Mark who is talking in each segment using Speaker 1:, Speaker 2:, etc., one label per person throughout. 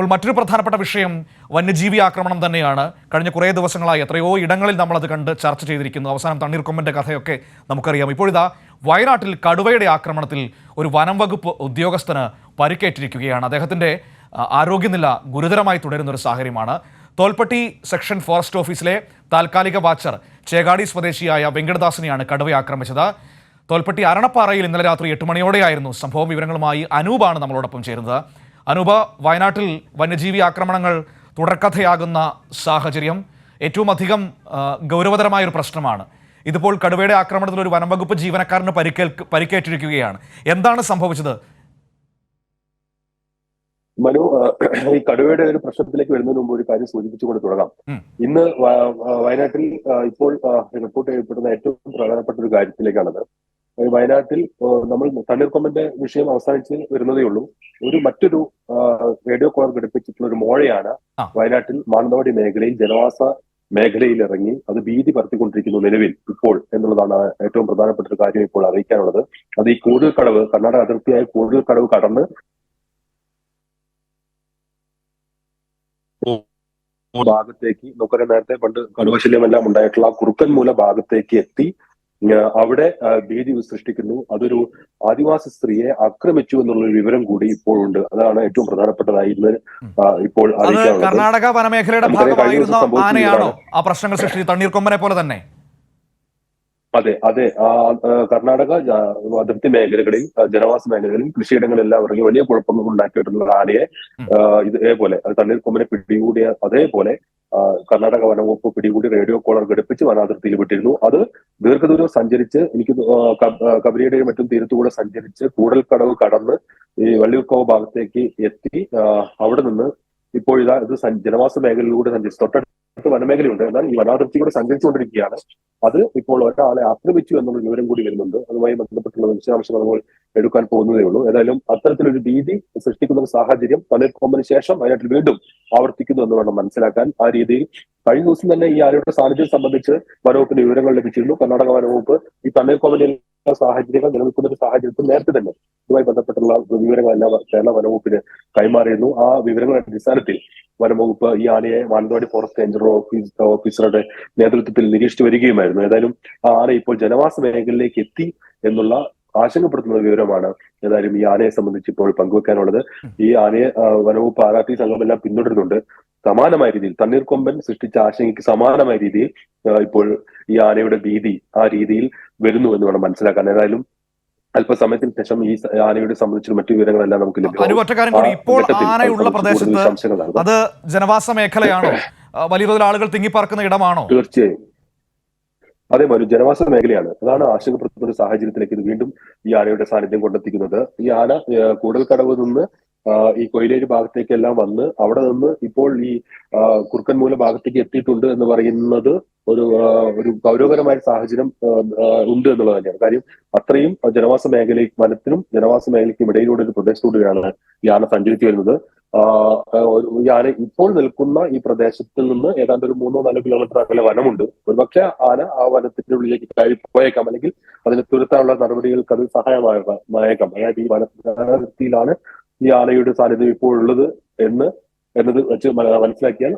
Speaker 1: ഇപ്പോൾ മറ്റൊരു പ്രധാനപ്പെട്ട വിഷയം വന്യജീവി ആക്രമണം തന്നെയാണ്. കഴിഞ്ഞ കുറേ ദിവസങ്ങളായി എത്രയോ ഇടങ്ങളിൽ നമ്മളത് കണ്ട് ചർച്ച ചെയ്തിരിക്കുന്നു. അവസാനം തണ്ണീർക്കൊമ്പന്റെ കഥയൊക്കെ നമുക്കറിയാം. ഇപ്പോഴിതാ വയനാട്ടിൽ കടുവയുടെ ആക്രമണത്തിൽ ഒരു വനം വകുപ്പ് ഉദ്യോഗസ്ഥന് പരിക്കേറ്റിരിക്കുകയാണ്. അദ്ദേഹത്തിന്റെ ആരോഗ്യനില ഗുരുതരമായി തുടരുന്ന ഒരു സാഹചര്യമാണ്. തോൽപ്പട്ടി സെക്ഷൻ ഫോറസ്റ്റ് ഓഫീസിലെ താൽക്കാലിക വാച്ചർ ചേകാടി സ്വദേശിയായ വെങ്കടദാസിനെയാണ് കടുവ ആക്രമിച്ചത്. തോൽപ്പട്ടി അരണപ്പാറയിൽ ഇന്നലെ രാത്രി എട്ട് മണിയോടെയായിരുന്നു സംഭവം വിവരങ്ങളുമായി അനൂപാണ് നമ്മളോടൊപ്പം ചേരുന്നത്. അനൂപ വയനാട്ടിൽ വന്യജീവി ആക്രമണങ്ങൾ തുടർക്കഥയാകുന്ന സാഹചര്യം ഏറ്റവും അധികം ഗൗരവതരമായ ഒരു പ്രശ്നമാണ്. ഇതിപ്പോൾ കടുവയുടെ ആക്രമണത്തിൽ ഒരു വനംവകുപ്പ് ജീവനക്കാരന് പരിക്കേൽക്ക് പരിക്കേറ്റിരിക്കുകയാണ്. എന്താണ് സംഭവിച്ചത്?
Speaker 2: മനു ഈ കടുവയുടെ ഒരു പ്രശ്നത്തിലേക്ക് വരുന്നതിന് മുമ്പ് ഒരു കാര്യം സൂചിപ്പിച്ചുകൊണ്ട് തുടങ്ങാം. ഇന്ന് വയനാട്ടിൽ ഇപ്പോൾ റിപ്പോർട്ട് ചെയ്യപ്പെടുന്ന ഏറ്റവും പ്രധാനപ്പെട്ട ഒരു കാര്യത്തിലേക്കാണത്. വയനാട്ടിൽ നമ്മൾ തണ്ണീർക്കൊമ്പന്റെ വിഷയം അവസാനിച്ച് വരുന്നതേ ഉള്ളൂ. ഒരു മറ്റൊരു റേഡിയോ കോളർ ഘടിപ്പിച്ചിട്ടുള്ള ഒരു മോഴയാണ് വയനാട്ടിൽ മാനന്തവാടി മേഖലയിൽ ജനവാസ മേഖലയിൽ ഇറങ്ങി അത് ഭീതി പരത്തിക്കൊണ്ടിരിക്കുന്നു നിലവിൽ ഇപ്പോൾ എന്നുള്ളതാണ് ഏറ്റവും പ്രധാനപ്പെട്ട ഒരു കാര്യം ഇപ്പോൾ അറിയിക്കാനുള്ളത്. അത് ഈ കൂടുതൽ കടവ് കർണാടക അതിർത്തിയായ കൂടുതൽ കടവ് കടന്ന് ഭാഗത്തേക്ക് നമുക്കറിയാം നേരത്തെ പണ്ട് കടുവശല്യമെല്ലാം ഉണ്ടായിട്ടുള്ള ആ കുറുക്കൻ മൂല ഭാഗത്തേക്ക് എത്തി. അവിടെ ഭീതി സൃഷ്ടിക്കുന്നു. അതൊരു ആദിവാസി സ്ത്രീയെ ആക്രമിച്ചു എന്നുള്ള വിവരം കൂടി ഇപ്പോഴുണ്ട് അതാണ് ഏറ്റവും പ്രധാനപ്പെട്ടതായി ഇന്ന് ഇപ്പോൾ
Speaker 1: കർണാടക വനമേഖലയുടെ ഭാഗമായിരുന്ന ആനയാണോ ആ പ്രശ്നങ്ങൾ സൃഷ്ടിച്ചത്? തണ്ണീർക്കൊമ്പനെ പോലെ തന്നെ.
Speaker 2: അതെ അതെ. കർണാടക അതിർത്തി മേഖലകളിൽ ജനവാസ മേഖലകളിൽ കൃഷിയിടങ്ങളെല്ലാം ഇറങ്ങി വലിയ കുഴപ്പങ്ങൾ ഉണ്ടാക്കിയിട്ടുള്ള ആനയെ ഇതേപോലെ തണ്ണീർക്കൊമ്പനെ പിടികൂടിയ അതേപോലെ കർണാടക വനവകുപ്പ് പിടികൂടി റേഡിയോ കോളർ ഘടിപ്പിച്ച് വനാതിർത്തിയിൽ വിട്ടിരുന്നു. അത് ദീർഘദൂരം സഞ്ചരിച്ച് എനിക്ക് കബരിയുടെയും മറ്റും തീരത്തുകൂടെ സഞ്ചരിച്ച് കൂടൽക്കടവ് കടന്ന് ഈ വള്ളിയൂർക്കാവ് ഭാഗത്തേക്ക് എത്തി. അവിടെ നിന്ന് ഇപ്പോഴിതാ ഇത് ജനവാസ മേഖലയിലൂടെ സഞ്ചരിച്ച് തൊട്ടടുത്ത് വനമേഖലയുണ്ട്. എന്നാൽ ഈ വനാതിർത്തിയിലൂടെ സഞ്ചരിച്ചുകൊണ്ടിരിക്കുകയാണ്. അത് ഇപ്പോൾ ഒരാളെ ആക്രമിച്ചു എന്നുള്ള വിവരം കൂടി വരുന്നുണ്ട്. അതുമായി ബന്ധപ്പെട്ടുള്ള വിശദാംശങ്ങൾ നമ്മൾ എടുക്കാൻ പോകുന്നതേ ഉള്ളൂ. ഏതായാലും അത്തരത്തിലൊരു രീതി സൃഷ്ടിക്കുന്ന ഒരു സാഹചര്യം തണ്ണീർക്കൊമ്പിന് ശേഷം വയനാട്ടിൽ വീണ്ടും ആവർത്തിക്കുന്നു എന്ന് വേണം മനസ്സിലാക്കാൻ. ആ രീതിയിൽ കഴിഞ്ഞ ദിവസം തന്നെ ഈ ആരോഗ്യ സാന്നിധ്യം സംബന്ധിച്ച് വനവകുപ്പിന് വിവരങ്ങൾ ലഭിച്ചിരുന്നു. കർണാടക വനവകുപ്പ് ഈ തണ്ണീർക്കൊമ്പനിൽ സാഹചര്യങ്ങൾ നിലനിൽക്കുന്ന ഒരു സാഹചര്യത്തിൽ നേരത്തെ തന്നെ ഇതുമായി ബന്ധപ്പെട്ടുള്ള വിവരങ്ങളെല്ലാം കേരള വനവകുപ്പിന് കൈമാറിയിരുന്നു. ആ വിവരങ്ങളുടെ അടിസ്ഥാനത്തിൽ വനംവകുപ്പ് ഈ ആനയെ മാനന്തവാടി ഫോറസ്റ്റ് റേഞ്ചർ ഓഫീസ് ഓഫീസറുടെ നേതൃത്വത്തിൽ നിരീക്ഷിച്ചു വരികയുമായിരുന്നു. ഏതായാലും ആ ആന ഇപ്പോൾ ജനവാസ മേഖലയിലേക്ക് എത്തി എന്നുള്ള ആശങ്കപ്പെടുത്തുന്ന വിവരമാണ് ഏതായാലും ഈ ആനയെ സംബന്ധിച്ച് ഇപ്പോൾ പങ്കുവെക്കാനുള്ളത്. ഈ ആനയെ വനവകുപ്പ് ആരാധി സംഘമെല്ലാം പിന്തുടരുന്നുണ്ട്. സമാനമായ രീതിയിൽ തണ്ണീർക്കൊമ്പൻ സൃഷ്ടിച്ച ആശങ്കയ്ക്ക് സമാനമായ രീതിയിൽ ഇപ്പോൾ ഈ ആനയുടെ ഭീതി ആ രീതിയിൽ വരുന്നു എന്ന് വേണം മനസ്സിലാക്കാൻ. ഏതായാലും അല്പസമയത്തിന് ശേഷം ഈ ആനയുടെ സംബന്ധിച്ച് മറ്റു വിവരങ്ങളെല്ലാം നമുക്ക് ലഭ്യമാണ്
Speaker 1: ഇപ്പോൾ ആനയുള്ള പ്രദേശത്ത് അത് ജനവാസ മേഖലയാണോ? വലിയ തോതിൽ ആളുകൾ തിങ്ങിപ്പാർക്കുന്ന ഇടമാണോ?
Speaker 2: തീർച്ചയായും. അതെ ഒരു ജനവാസ മേഖലയാണ്. അതാണ് ആശങ്കപ്പെടുത്തുന്ന ഒരു സാഹചര്യത്തിലേക്ക് ഇത് വീണ്ടും ഈ ആനയുടെ സാന്നിധ്യം കൊണ്ടെത്തിക്കുന്നത്. ഈ ആന കൂടൽ കടവ് നിന്ന് ഈ കൊയിലേരി ഭാഗത്തേക്കെല്ലാം വന്ന് അവിടെ നിന്ന് ഇപ്പോൾ ഈ കുറുക്കൻമൂല ഭാഗത്തേക്ക് എത്തിയിട്ടുണ്ട് എന്ന് പറയുന്നത് ഒരു ഒരു ഗൗരവകരമായ സാഹചര്യം ഉണ്ട് എന്നുള്ളത് തന്നെയാണ്. കാര്യം അത്രയും ജനവാസ മേഖല വനത്തിനും ജനവാസ മേഖലയ്ക്കും ഇടയിലൂടെ ഒരു പ്രദേശത്തൂടെയാണ് ആന സഞ്ചരിച്ചു വരുന്നത്. യാന ഇപ്പോൾ നിൽക്കുന്ന ഈ പ്രദേശത്തിൽ നിന്ന് ഏതാണ്ട് ഒരു മൂന്നോ നാലോ കിലോമീറ്റർ അകലെ വനമുണ്ട്. ഒരുപക്ഷെ ആന ആ വനത്തിന്റെ ഉള്ളിലേക്ക് കയറി പോയേക്കാം അല്ലെങ്കിൽ അതിനെ തുരത്താനുള്ള നടപടികൾക്ക് അത് സഹായമായേക്കാം. അതായത് ഈ വനത്തിലാണ് ഈ ആനയുടെ സാന്നിധ്യം ഇപ്പോൾ ഉള്ളത് എന്ന് എന്നത് വെച്ച് മനസ്സിലാക്കിയാൽ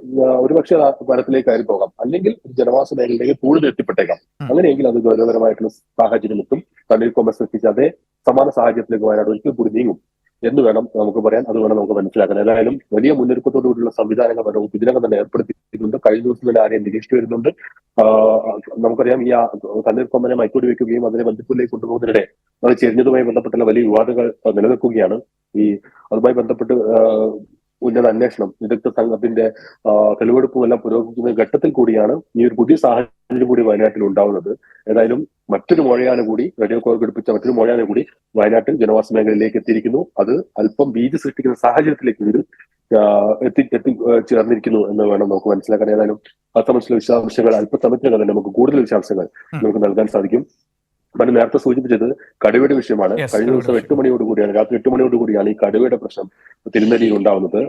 Speaker 2: ഒരുപക്ഷെ വനത്തിലേക്കായി പോകാം. അല്ലെങ്കിൽ ജനവാസ മേഖലയിലേക്ക് കൂടുതൽ എത്തിപ്പെട്ടേക്കാം. അങ്ങനെയെങ്കിൽ അത് ഗൗരവകരമായിട്ടുള്ള സാഹചര്യം എത്തും തണ്ണീർക്കൊമ്പ സൃഷ്ടിച്ച അതേ സമാന സാഹചര്യത്തിലേക്ക് വയനാട് ഒരിക്കൽ കൂടി നീങ്ങും. എന്ന് വേണം നമുക്ക് പറയാൻ അത് വേണം നമുക്ക് മനസ്സിലാക്കാൻ. ഏതായാലും വലിയ മുന്നൊരുക്കത്തോടുകൂടിയുള്ള സംവിധാനങ്ങൾ വരവും ഇതിനകം തന്നെ ഏർപ്പെടുത്തിയിട്ടുണ്ട്. കഴിഞ്ഞ ദിവസം തന്നെ ആരെയും നിരീക്ഷിച്ചു വരുന്നുണ്ട്. നമുക്കറിയാം ഈ തണ്ണീർക്കൊമ്പനെ മൈക്കൂടി വെക്കുകയും അതിനെ ബന്ധുക്കളിലേക്ക് കൊണ്ടുപോകുന്നതിനിടെ അത് ചെരിഞ്ഞതുമായി ബന്ധപ്പെട്ടുള്ള വലിയ വിവാദങ്ങൾ നിലനിൽക്കുകയാണ്. ഈ അതുമായി ബന്ധപ്പെട്ട് ഉന്നത അന്വേഷണം വിദഗ്ധ സംഘത്തിന്റെ തെളിവെടുപ്പും എല്ലാം പുരോഗമിക്കുന്ന ഘട്ടത്തിൽ കൂടിയാണ് ഈ ഒരു പുതിയ സാഹചര്യം കൂടി വയനാട്ടിൽ ഉണ്ടാവുന്നത്. ഏതായാലും മറ്റൊരു മഴയാന കൂടി റേഡിയോ കോർ ഘടിപ്പിച്ച മറ്റൊരു മഴയാന കൂടി വയനാട്ടിൽ ജനവാസ മേഖലയിലേക്ക് എത്തിയിരിക്കുന്നു. അത് അല്പം ഭീതി സൃഷ്ടിക്കുന്ന സാഹചര്യത്തിലേക്ക് എത്തി എത്തി ചേർന്നിരിക്കുന്നു എന്ന് വേണം നമുക്ക് മനസ്സിലാക്കാൻ. ഏതായാലും അത് സംബന്ധിച്ചുള്ള വിശദാംശങ്ങൾ അല്പസമയത്തിനകം തന്നെ നമുക്ക് കൂടുതൽ വിശദാംശങ്ങൾ നമുക്ക് നൽകാൻ സാധിക്കും. മറ്റു നേരത്തെ സൂചിപ്പിച്ചത് കടുവയുടെ വിഷയമാണ്. കഴിഞ്ഞ ദിവസം എട്ട് മണിയോട് കൂടിയാണ് രാത്രി എട്ട് മണിയോട് കൂടിയാണ് ഈ കടുവയുടെ പ്രശ്നം തിരുനെല്ലിയിൽ ഉണ്ടാവുന്നത്.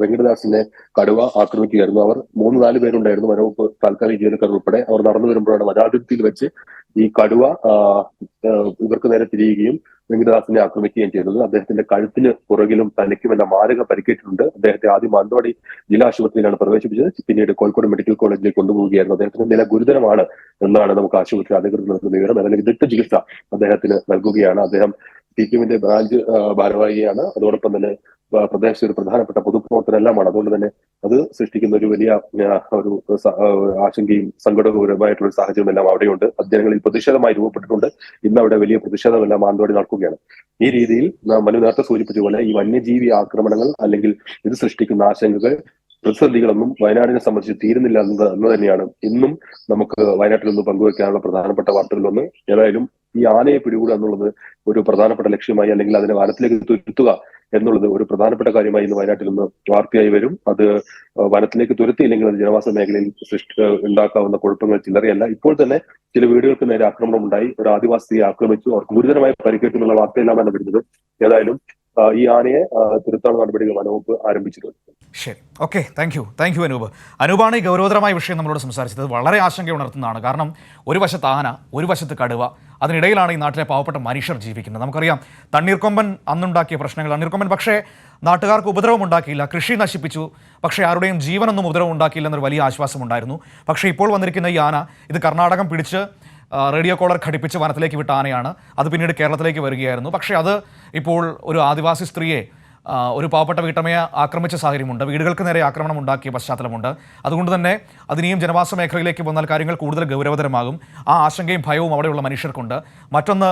Speaker 2: വെങ്കടദാസിനെ കടുവ ആക്രമിക്കുകയായിരുന്നു. അവർ മൂന്ന് നാല് പേരുണ്ടായിരുന്നു വനവകുപ്പ് താൽക്കാലിക ജീവനക്കാർ ഉൾപ്പെടെ. അവർ നടന്നു വരുമ്പോഴാണ് വനാതിർത്തിയിൽ വെച്ച് ഈ കടുവ ഇവർക്ക് നേരെ തിരിയുകയും വെങ്കിടദാസിനെ ആക്രമിക്കുകയും ചെയ്തത് അദ്ദേഹത്തിന്റെ കഴുത്തിന് പുറകിലും തലയ്ക്കുമെല്ലാം മാരക പരിക്കേറ്റിട്ടുണ്ട്. അദ്ദേഹത്തെ ആദ്യം മാനന്തവാടി ജില്ലാ ആശുപത്രിയിലാണ് പ്രവേശിപ്പിച്ചത്. പിന്നീട് കോഴിക്കോട് മെഡിക്കൽ കോളേജിലേക്ക് കൊണ്ടുപോവുകയായിരുന്നു. അദ്ദേഹത്തിന്റെ നില ഗുരുതരമാണ് എന്നാണ് നമുക്ക് ആശുപത്രി അധികൃതർ നൽകുന്ന വിവരം. അതായത് വിദഗ്ധ ചികിത്സ അദ്ദേഹത്തിന് നൽകുകയാണ്. അദ്ദേഹം സി പി എമ്മിന്റെ ബ്രാഞ്ച് ഭാരവാഹിയാണ്. അതോടൊപ്പം തന്നെ പ്രദേശത്തെ ഒരു പ്രധാനപ്പെട്ട പൊതുപ്രവർത്തനമെല്ലാമാണ്. അതുകൊണ്ട് തന്നെ അത് സൃഷ്ടിക്കുന്ന ഒരു വലിയ ഒരു ആശങ്കയും സങ്കടപൂരമായിട്ടുള്ള ഒരു സാഹചര്യം എല്ലാം അവിടെയുണ്ട്. ജനങ്ങളിൽ പ്രതിഷേധമായി രൂപപ്പെട്ടിട്ടുണ്ട്. ഇന്ന് അവിടെ വലിയ പ്രതിഷേധമെല്ലാം മാനന്തവാടി നടക്കുകയാണ്. ഈ രീതിയിൽ മനു നേരത്തെ സൂചിപ്പിച്ചതുപോലെ ഈ വന്യജീവി ആക്രമണങ്ങൾ അല്ലെങ്കിൽ ഇത് സൃഷ്ടിക്കുന്ന ആശങ്കകൾ പ്രതിസന്ധികളൊന്നും വയനാടിനെ സംബന്ധിച്ച് തീരുന്നില്ല എന്നത് എന്ന് തന്നെയാണ്. ഇന്നും നമുക്ക് വയനാട്ടിൽ നിന്ന് പങ്കുവെക്കാനുള്ള പ്രധാനപ്പെട്ട വാർത്തകളിലൊന്ന് ഏതായാലും ഈ ആനയെ പിടികൂടുക എന്നുള്ളത് ഒരു പ്രധാനപ്പെട്ട ലക്ഷ്യമായി അല്ലെങ്കിൽ അതിനെ വനത്തിലേക്ക് തുരുത്തുക എന്നുള്ളത് ഒരു പ്രധാനപ്പെട്ട കാര്യമായി ഇന്ന് വയനാട്ടിൽ നിന്ന് വാർത്തയായി വരും. അത് വനത്തിലേക്ക് തുരത്തിയില്ലെങ്കിൽ അത് ജനവാസ മേഖലയിൽ സൃഷ്ടി ഉണ്ടാക്കാവുന്ന കുഴപ്പങ്ങൾ ചില്ലറയല്ല. ഇപ്പോൾ തന്നെ ചില വീടുകൾക്ക് നേരെ ആക്രമണം ഉണ്ടായി. ഒരു ആദിവാസിയെ ആക്രമിച്ചു. അവർക്ക് ഗുരുതരമായ പരിക്കേറ്റു എന്നുള്ള വാർത്തയെല്ലാമാണ് വരുന്നത്. ഏതായാലും ഈ ആനയെ തിരുത്താനുള്ള നടപടികൾ വനവകുപ്പ് ആരംഭിച്ചിട്ടുണ്ട്.
Speaker 1: ശരി. Okay thank you thank you Anoop. അനൂപാണ് ഈ ഗൗരവതരമായ വിഷയം നമ്മളോട് സംസാരിച്ചത്. വളരെ ആശങ്ക ഉണർത്തുന്നതാണ്. കാരണം ഒരു വശത്ത് ആന ഒരു വശത്ത് കടുവ അതിനിടയിലാണ് ഈ നാട്ടിലെ പാവപ്പെട്ട മനുഷ്യർ ജീവിക്കുന്നത്. നമുക്കറിയാം തണ്ണീർക്കൊമ്പൻ അന്നുണ്ടാക്കിയ പ്രശ്നങ്ങൾ തണ്ണീർക്കൊമ്പൻ പക്ഷേ നാട്ടുകാർക്ക് ഉപദ്രവം ഉണ്ടാക്കിയില്ല കൃഷി നശിപ്പിച്ചു. പക്ഷേ ആരുടെയും ജീവനൊന്നും ഉപദ്രവം ഉണ്ടാക്കിയില്ല എന്നൊരു വലിയ ആശ്വാസമുണ്ടായിരുന്നു. പക്ഷേ ഇപ്പോൾ വന്നിരിക്കുന്ന ഈ ആന ഇത് കർണാടകം പിടിച്ച് റേഡിയോ കോളർ ഘടിപ്പിച്ച് വനത്തിലേക്ക് വിട്ട ആനയാണ്. അത് പിന്നീട് കേരളത്തിലേക്ക് വരികയായിരുന്നു. പക്ഷേ അത് ഇപ്പോൾ ഒരു ആദിവാസി സ്ത്രീയെ ഒരു പാവപ്പെട്ട വീട്ടമ്മയെ ആക്രമിച്ച സാഹചര്യമുണ്ട്. വീടുകൾക്ക് നേരെ ആക്രമണം ഉണ്ടാക്കിയ പശ്ചാത്തലമുണ്ട്. അതുകൊണ്ട് തന്നെ അതിനെയും ജനവാസ മേഖലയിലേക്ക് വന്നാൽ കാര്യങ്ങൾ കൂടുതൽ ഗൗരവതരമാകും. ആ ആശങ്കയും ഭയവും അവിടെയുള്ള മനുഷ്യർക്കുണ്ട്. മറ്റൊന്ന്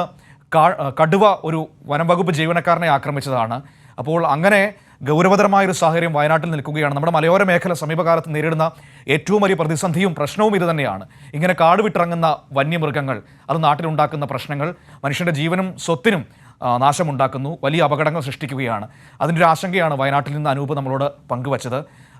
Speaker 1: കടുവ ഒരു വനം വകുപ്പ് ജീവനക്കാരനെ ആക്രമിച്ചതാണ്. അപ്പോൾ അങ്ങനെ ഗൗരവതരമായൊരു സാഹചര്യം വയനാട്ടിൽ നിൽക്കുകയാണ്. നമ്മുടെ മലയോര മേഖല സമീപകാലത്ത് നേരിടുന്ന ഏറ്റവും വലിയ പ്രതിസന്ധിയും പ്രശ്നവും ഇത് തന്നെയാണ്. ഇങ്ങനെ കാട് വിട്ടിറങ്ങുന്ന വന്യമൃഗങ്ങൾ അത് നാട്ടിലുണ്ടാക്കുന്ന പ്രശ്നങ്ങൾ മനുഷ്യന്റെ ജീവനും സ്വത്തിനും നാശമുണ്ടാക്കുന്നു. വലിയ അപകടങ്ങൾ സൃഷ്ടിക്കുകയാണ്. അതിന്റെ ഒരു ആശങ്കയാണ് വയനാട്ടിൽ നിന്ന് അനൂപ് നമ്മളോട് പങ്കുവച്ചത്.